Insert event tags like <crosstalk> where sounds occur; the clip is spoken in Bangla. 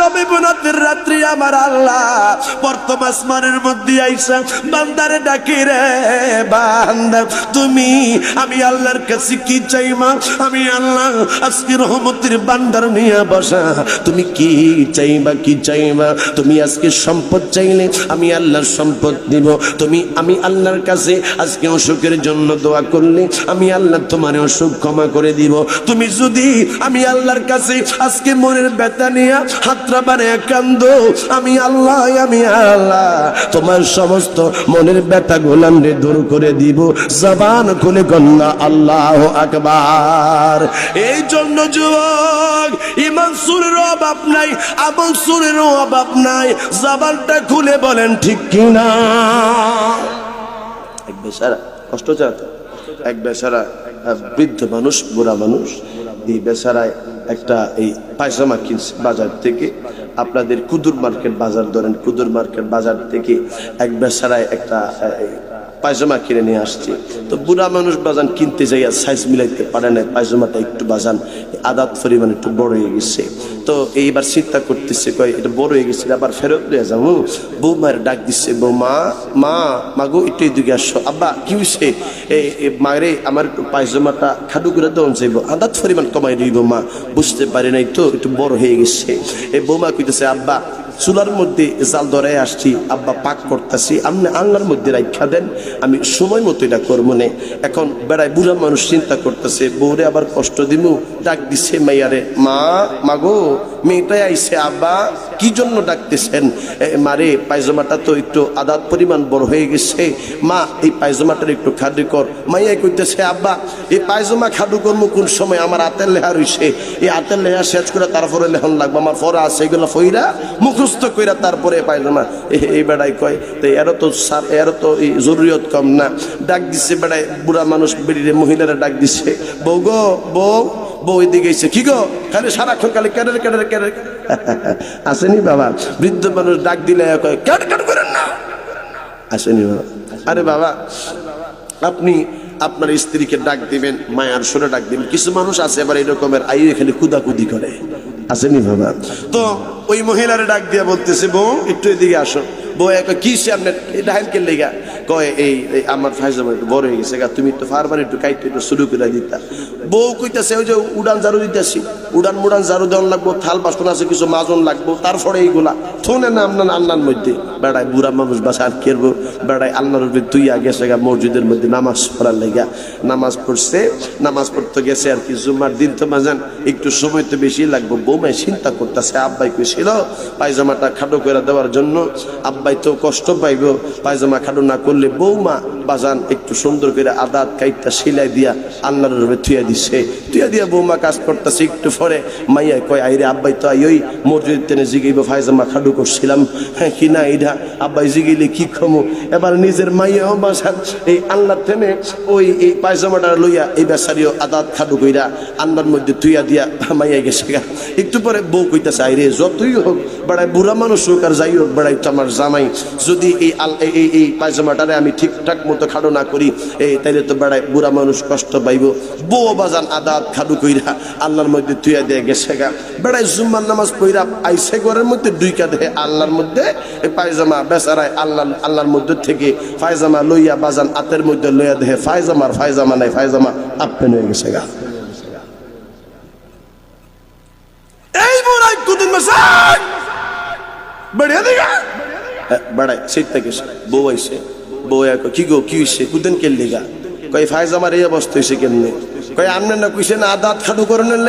সবে বোনাতের রাত্রি আমার আল্লাহ। প্রথম মধ্যে আইসা বান্দারে ডাকি রে, বান্দা, তুমি, আমি আল্লাহর কাছে কি চাইমা আমি আল্লাহ আজকে রহমতের বান্দার নিয়ে বসা। তুমি কি চাইবা কি চাইবা তুমি আজকে সম্পদ চাইলে আমি আল্লাহর সম্পদ দিব। তুমি, আমি আল্লাহর কাছে আজকে অসুখের জন্য দোয়া করলে আমি আল্লাহ তোমার অসুখ ক্ষমা করে দিব। তুমি যদি, আমি আল্লাহর কাছে আজকে মনের ব্যথা নিয়ে বানিয়ে কান্দ। আমি আল্লাহ আমি আল্লাহ। তোমার সমস্ত মনের ব্যথা গোলামরে দূর করে দিব। জবান খুলে কন্যা আল্লাহ আকবার। এই জন্য যুবক, ইমান সুরের অভাব নাই, আমল সুরের অভাব নাই। জবানটা খুলে বলেন, ঠিক কিনা? এক বেচারা, কষ্ট চাত এক বেচারা বৃদ্ধ মানুষ, বুড়া মানুষ, এই বেচারায় একটা এই পায়জামা কিনছে বাজার থেকে। আপনাদের কুদুর মার্কেট বাজার ধরেন, কুদুর মার্কেট বাজার থেকে এক বেসারায় একটা পায়জামা কিনে নিয়ে আসছে। তো বুড়া মানুষ বাজান কিনতে যাইয়া সাইজ মিলাইতে পারে না পায়জামাটা একটু বাজান আদাত পরিমাণ একটু বড় হয়ে গেছে। তো এইবার চিন্তা করতেছে, কয়, এটা বড় হয়ে গেছে, আবার ফেরত দিয়ে যাব? বৌমার ডাক দিচ্ছে বৌমা, মা মা মাগো একটু এদিকে আসো। আব্বা, কি হয়েছে মারে আমার পায়জামাটা খাডু করে দেওয়া যাইব, আদাত পরিমাণ কমাই দিব, মা। বুঝতে পারি নাই তো, একটু বড় হয়ে গেছে। এই বৌমা কইতেছে, আব্বা চুলার মধ্যে জাল ধরে আসছি, আব্বা পাক করতেছি আপনি আল্লাহর মধ্যে রাখা দেন, আমি সময় মতো এটা করব না। এখন বেড়ায় বুড়া মানুষ চিন্তা করতেছে, বউরে আবার কষ্ট দিব ডাক দিছে মাইয়ারে, মা মাগো মেয়েটাই আইসে আব্বা। কি জন্য ডাকতেছেন? মারে, পায়জামাটা তো একটু আদাত পরিমাণ বড় হয়ে গেছে। মা, এই পায়জামাটার একটু খাদু কর। মাইয়া কইতেছে, আব্বা, এই পায়জামা খাদু করব কোন সময়? আমার হাতের লেহা রইছে। এই হাতের লেহা শেষ করে তারপরে লেহন লাগবে। আমার পরে আছে, এগুলো ফইরা মুখস্থ কইরা তারপরে পায়জামা। এই বেড়াই কয়, তো এরও তো সার, এরও তো এই জরুরিয়ত কম না। ডাক দিছে বেড়ায় বুড়া মানুষ বেরিয়ে মহিলারা ডাক দিছে, বউ গো, বউ বউ এদিকে এসে কি গো? খালি সারাক্ষণ খালি কেডের কেডের কেডের <laughs> আসেনি বাবা। বৃদ্ধ মানুষ ডাক দিলে কয় কেড কেড করেন না। আসেনি বাবা। আরে বাবা আপনি আপনার স্ত্রীকে ডাক দিবেন মায়ার সুরে ডাক দিবেন। কিছু মানুষ আছে এবার এরকমের আই এখানে কুদাকুদি করে। আসেনি বাবা। তো ওই মহিলার ডাক দিয়া বলতেছে বউ একটু এদিকে আসো। বউ এক কি সে আপনার এটা হাইল কে লেগা? কয়, এই আমার ফাইজামা একটু বড় হয়ে গেছে তুমি একটু ফারবার একটু কাইতে একটু শুরু করে দিতা। বউ কইতাছে, ওই যে উড়ান জারু দিতেছি। উড়ান মুড়ান ঝাড়ু দেওয়ান লাগবো, থাল বাসন আছে, কিছু মাজন লাগবো, তারপরে এইগুলা। থোনে না আপনার আল্লাহর মধ্যে। বেড়ায় বুড়া মানুষ বাসা আর কেরবো বেড়ায় আল্লাহর উপরে তুই গেছে গা, মসজিদের মধ্যে নামাজ পড়ার লেগা। নামাজ পড়ছে, নামাজ পড়তে গেছে আর কি জুমার দিন তো মাজান একটু সময় তো বেশি লাগবে। বৌমায় চিন্তা করতেছে, আব্বাই কইছিল, পায়জামাটা খাটো করে দেওয়ার জন্য। আব্বাই তো কষ্ট পাইব, পায়জামা খাটো না করলে বৌমা বাজান একটু সুন্দর করে আদাত কাইটটা সিলাই দিয়া আল্লাহর রূপে থুয়া দিছে। থুয়া দিয়া বৌমা কাজ করতেছে, একটু পরে মাইয়া কয়, আইরে আব্বাই তো আই ওই মসজিদ তেনে জিগাইব ফায়জামা খাডু করছিলাম হ্যাঁ কি না এইটা আব্বাই জিগাইলে কি খমু? এবার নিজের মাইয়াও বাসান এই আল্লাহ থেমে ওই এই পায়জামাটা লইয়া এই বেচারিও আদাত খাডু কইরা আন্নার মধ্যে তুইয়া দিয়া মাইয়া গেছে গা। একটু পরে বউ কইতাছে, আইরে যতই হোক, বেড়ায় বুড়া মানুষ হোক আর যাই হোক বেড়াই তো আমার জামাই, যদি এই আল, এই- এই পায়জামাটারে আমি ঠিকঠাক মতো খাডো না করি, এই তাইলে তো বেড়ায় বুড়া মানুষ কষ্ট পাইব। বউ বাজান আদাত খাডু কইরা আল্লাহর মধ্যে তুইয়া দিয়ে গেছে গা। বেড়ায় জুম্মার নামাজ পইরা আইসে ঘরের মধ্যে, দুইকা দেহে আল্লাহর মধ্যে এই পায়জামা বেচারায় আল্লাহ আল্লাহর মধ্যে থেকে পায়জামা লইয়া বাজান, আতের মধ্যে লইয়া দেহে ফায়জামার ফায়জামা নাই ফায়জামা আপেন হয়ে গেছে গা। এই বুড়াই কুদিন মাসাই বেড়াই এই অবস্থা হইছে কেমনে? কই আমনে না কইছে না আদাত খাটু করনের